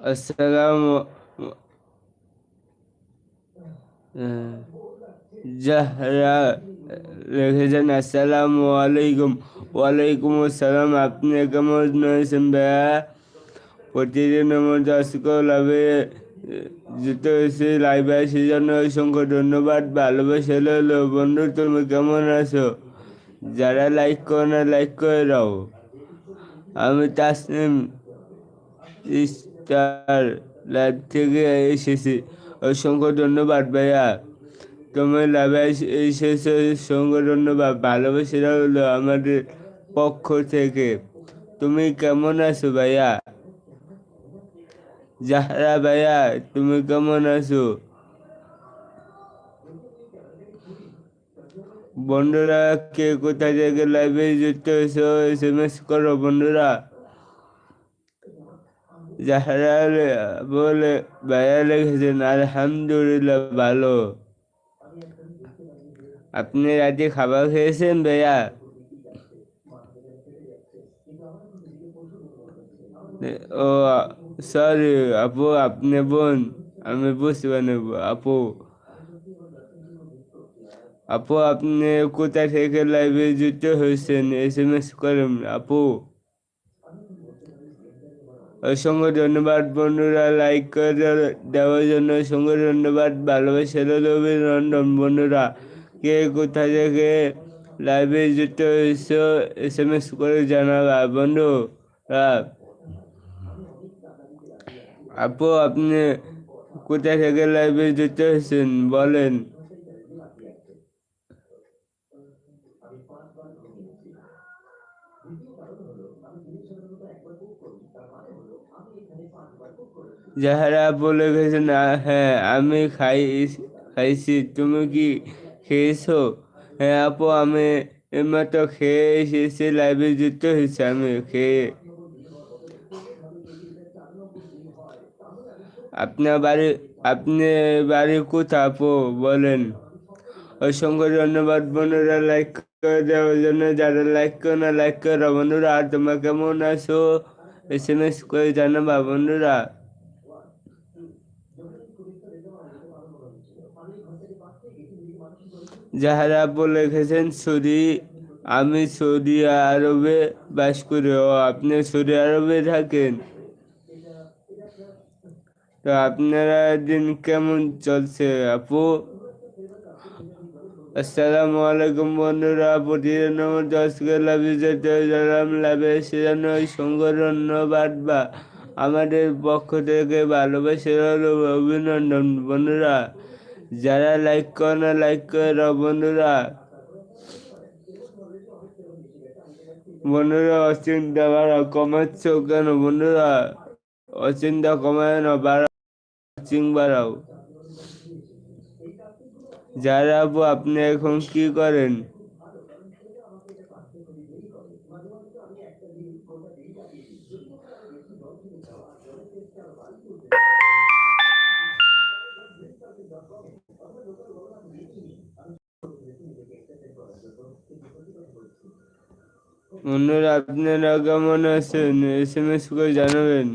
আসসালামু জাহরা লিখেছেন আসসালামু আলাইকুম। ওয়ালাইকুম আসসালাম, আপনি কেমন রয়েছেন ভাইয়া? প্রতিদিনের মধ্যে আজকে লাভে যেতে হয়েছে, লাইভে আসার জন্য অসংখ্য ধন্যবাদ, ভালোবাসা হলো বন্ধু, তুমি কেমন আছো? যারা লাইক করো না লাইক করে দাও। আমি তাসনিম স্টার লাইভ থেকে এসেছি। অসংখ্য ধন্যবাদ ভাইয়া। তুমি লাইভে এসেছ। অসংখ্য ধন্যবাদ। ভালোবাসা হলো আমাদের পক্ষ থেকে। তুমি কেমন আছো ভাইয়া? জাহরা ভাইয়া, তুমি কেমন আছো? বন্ধুরা, কে কোথা থেকে লাইভে যুক্ত হয়েছো এস এম এস করো বন্ধুরা। যাহারা বলে ভাইয়া লিখেছেন আলহামদুলিল্লাহ, ভালো। আপনি রাতে খাবার খেয়েছেন, ভাইয়া? ও, সরি, আপু, আপনি বোন, আমি বুঝতে পারি আপু। আপু, আপনি কোথা থেকে লাইভে যুক্ত হয়েছেন? এস এম এস করেন, আপু। অসংখ্য ধন্যবাদ, বন্ধুরা। লাইক করে দেওয়ার জন্য অসংখ্য ধন্যবাদ, ভালোবাসা অভিনন্দন, বন্ধুরা। কে কোথা থেকে লাইভে যুক্ত হয়েছ এস এম এস করে জানাবা বন্ধুরা আপু, আপনি কোথা থেকে লাইভে যুক্ত হয়েছেন, বলেন। যাহারা বলে গেছে, না হ্যাঁ আমি খাই, খাইছি, তুমি কি খেয়েছো? হ্যাঁ আপু, আমি এমাত্র খেয়ে এসেছি লাইভে যুক্ত হয়েছি, আমি খেয়ে আপনার বাড়ি আপনি বাড়ি কোথা আপু? বলেন। অসংখ্য ধন্যবাদ, বন্ধুরা লাইক করে দেওয়ার জন্য। যারা লাইক করে না লাইক করো। বন্ধুরা, আর তোমরা কেমন আছো? এস এম এস করে জানাবা, বন্ধুরা। যাহারা বলে লিখেছেন সৌদি, আমি সৌদি আরবে বাস করি ও আপনি সৌদি আরবে থাকেন। তো আপনারা দিন কেমন চলছে আপু? আসসালামু আলাইকুম বন্ধুরা প্রতিদিন দশকে জানাম লাভে সেজন্য সঙ্গে ধন্যবাদ বা আমাদের পক্ষ থেকে ভালোবাসে অভিনন্দন বন্ধুরা। যারা লাইক করে না লাইক করে, বন্ধুরা। বন্ধুরা, অচিন্তা বাড়া কমাচ্ছ কেন, বন্ধুরা? অচিন্তা কমায় না বাড়াও চিং বাড়াও। যারা আপু, আপনি এখন কি করেন? বন্ধুরা আপনার আগমন আছেন এস এম এস করে জানাবেন।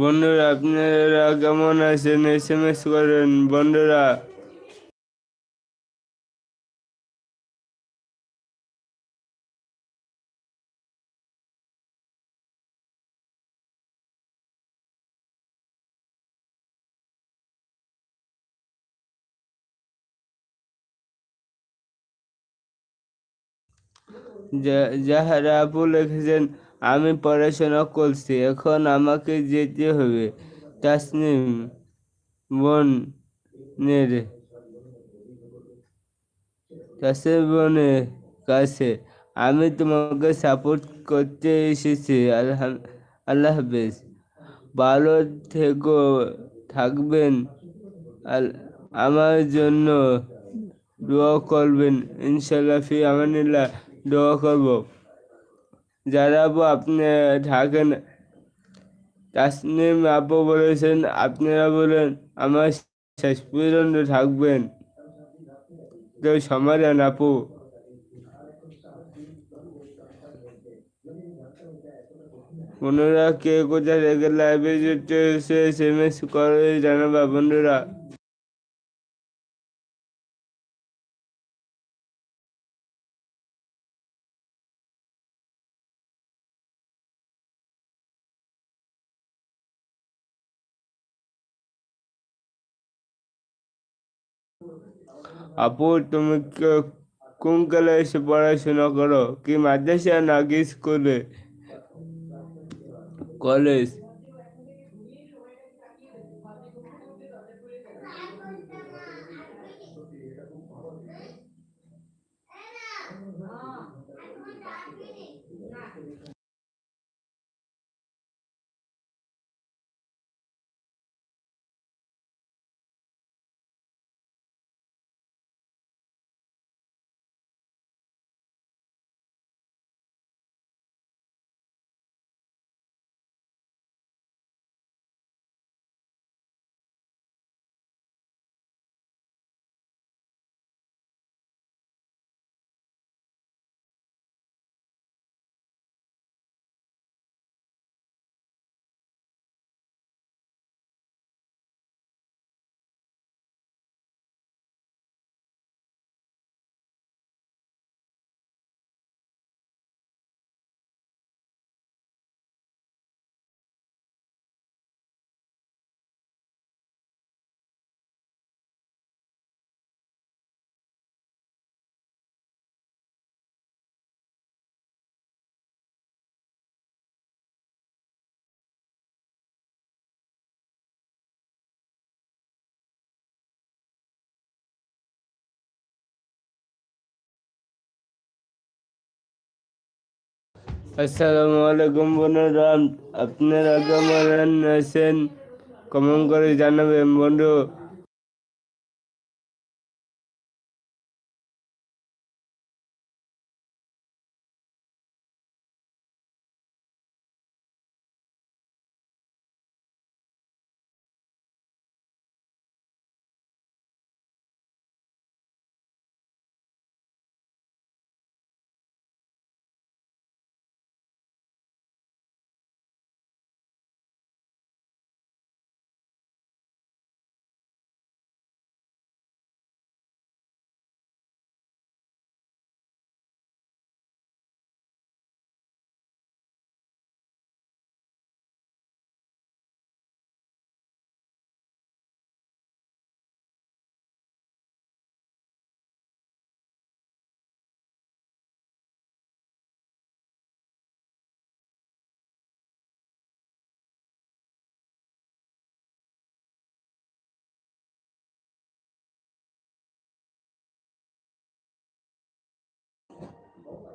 বন্ধুরা আপনারা কেমন আছেন? এস এম এস করেন বন্ধুরা। যাহারা আপু লিখেছেন আমি পড়াশোনা করছি, এখন আমাকে যেতে হবে। তাসনিম বোনের তাসনিম বোনের কাছে। আমি তোমাকে সাপোর্ট করতে এসেছি আল্লাহ আল্লাহ হাফেজ। ভালো থেকো, থাকবেন। আমার জন্য দোয়া করবেন। ইনশাল্লাহ ফি আমানিল্লাহ, দোয়া করব। যারা আপু আপনি থাকেন তাসনিম আপু বলেছেন, আপনারা বলেন, আমার শেষ পর্যন্ত থাকবেন। তো সমাধান আপু। বন্ধুরা কে কোথায় থেকে লাইভে এসে এস এম এস করে জানাবা বন্ধুরা। আপু তুমি কোন কোন ক্লাসে পড়াশোনা করো? কি মাদ্রাসা নাকি স্কুলে কলেজ আসসালামু আলাইকুম বন্ধুরা আপনারা কেমন আছেন? কমেন্ট করে জানাবেন বন্ধু।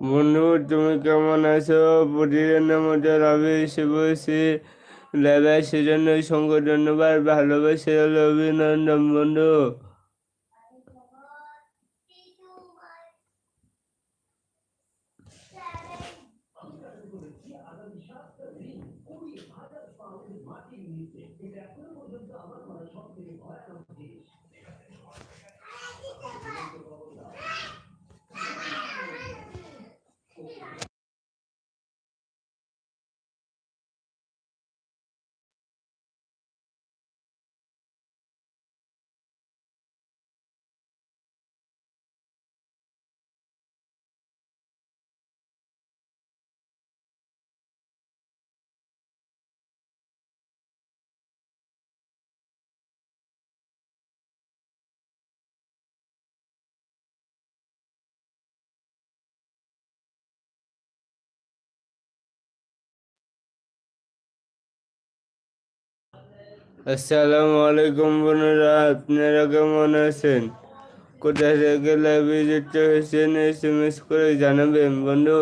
বন্ধু, তুমি কেমন আছো? প্রতিদিনের মধ্যে রবি এসে বসে লেবে সেজন্য সঙ্গে ধন্যবাদ, ভালোবাসে অভিনন্দন বন্ধু। আসসালামু আলাইকুম বন্ধুরা, আপনারা কেমন আছেন? কোথায় থেকে লাইভে যেতে হয়েছেন এস এম এস করে জানাবেন বন্ধু?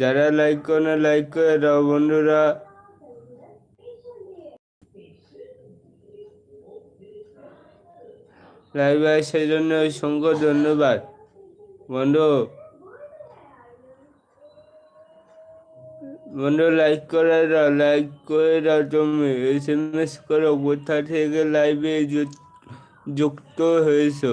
যারা লাইক করে না লাইক করে দাও বন্ধুরা। লাইভে সেই জন্য অসংখ্য ধন্যবাদ। বন্ধু বন্ধু লাইক করে দাও লাইক করে দাও। তুমি এস এম এস করো কোথা থেকে লাইভে যুক্ত হয়েছো?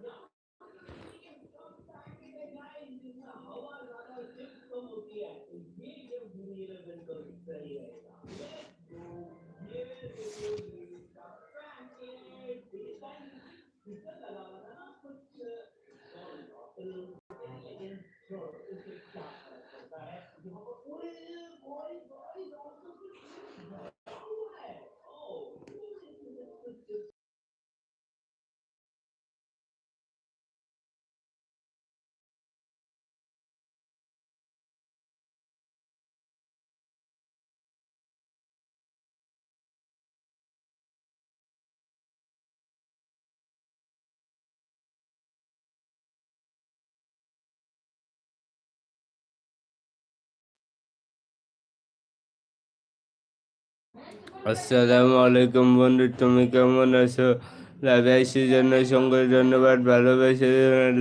আসসালামু আলাইকুম বন্ধু, তুমি কেমন আছো? লাইভে জন্য সঙ্গে ধন্যবাদ ভালোবেসে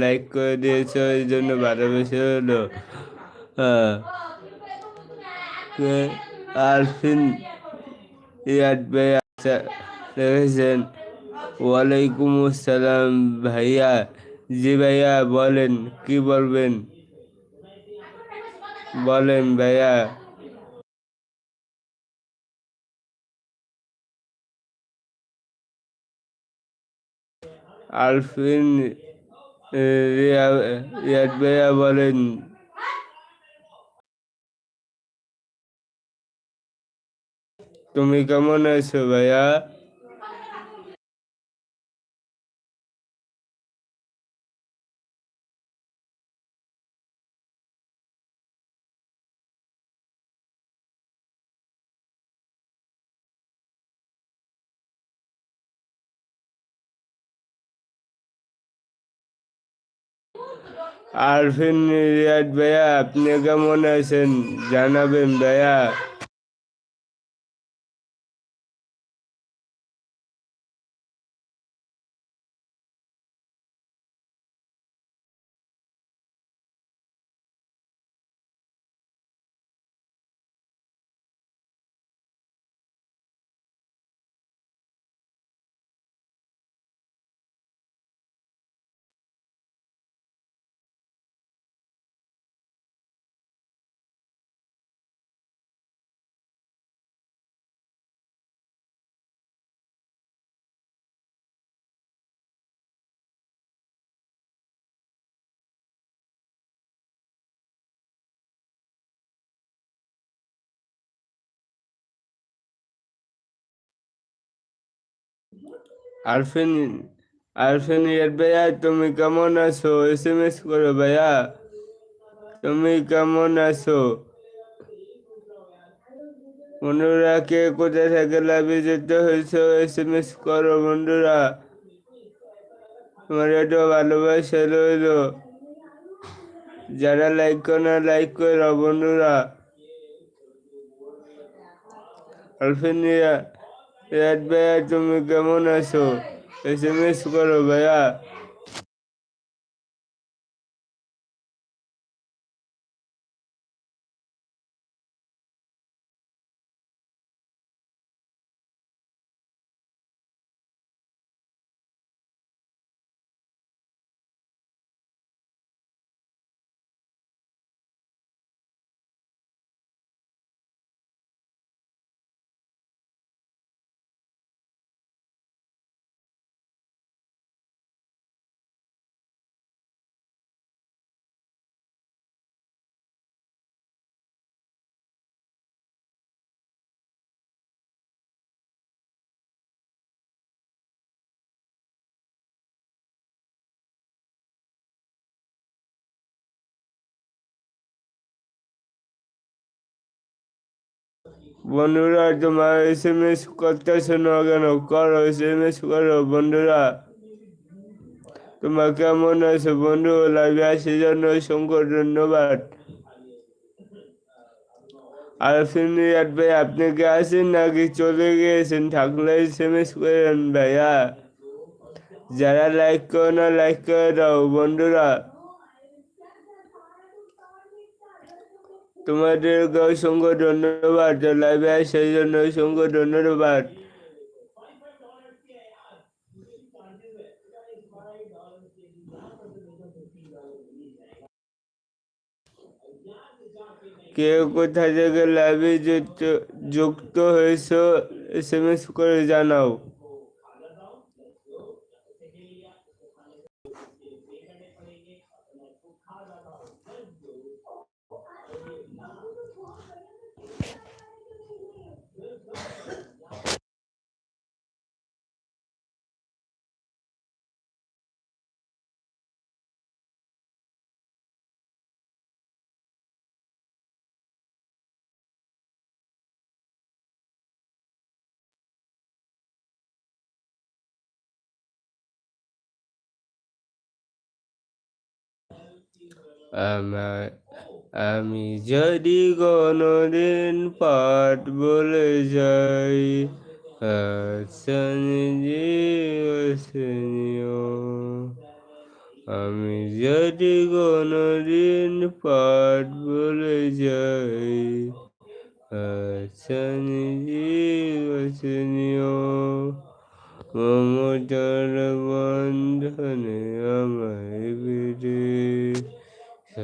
লাইক করে দিয়েছ, এই জন্য ভালোবেসে হলো। হ্যাঁ। আরফিন ইয়াদ ভাই লিখেছেন ওয়ালাইকুম আসসালাম ভাইয়া। জি ভাইয়া, বলেন, কি বলবেন? বলেন ভাইয়া। আলফিন রিয়াদ ভাইয়া বলেন। তুমি কেমন আছো ভাইয়া? আরফিন রিয়াদ ভাইয়া আপনি কেমন আছেন? জানাবেন ভাইয়া। আরফিন আরফিন ইয়ার ভাইয়া, তুমি কেমন আছো? এস এম এস করো ভাইয়া। তুমি কেমন আছো? বন্ধুরা, কে কোথায় থেকে লাভে যেতে হয়েছে? এস এম এস করো বন্ধুরা। তোমার একটু ভালোবাসা রইল। যারা লাইক করে না লাইক করো বন্ধুরা। আরফিন রিয়াদ ভাইয়া তুমি কেমন আছো? এস এম এস করো ভাইয়া। বন্ধুরা, তোমার এস এম এস করতেছো না কেন? করো এস এম এস করো, বন্ধুরা। তোমার কেমন আছো বন্ধু? লাইভে আসার জন্য অসংখ্য ধন্যবাদ। আর ফিনিয়ার ভাই, আপনি কি আছেন নাকি চলে গিয়েছেন? থাকলে এস এম এস করেন, ভাইয়া। যারা লাইক করো না লাইক করে দাও, বন্ধুরা। তোমাদেরকে অসংখ্য ধন্যবাদ লাইভে আসার জন্য অসংখ্য ধন্যবাদ। কে কোথা থেকে লাইভে যুক্ত যুক্ত হয়েছ এস এম এস করে জানাও। আমার আমি যদি কোনোদিন পাঠ বলে যাই আমি যদি কোনোদিন পাঠ বলে যাই মমতার বন্ধনে আমায় বিদে So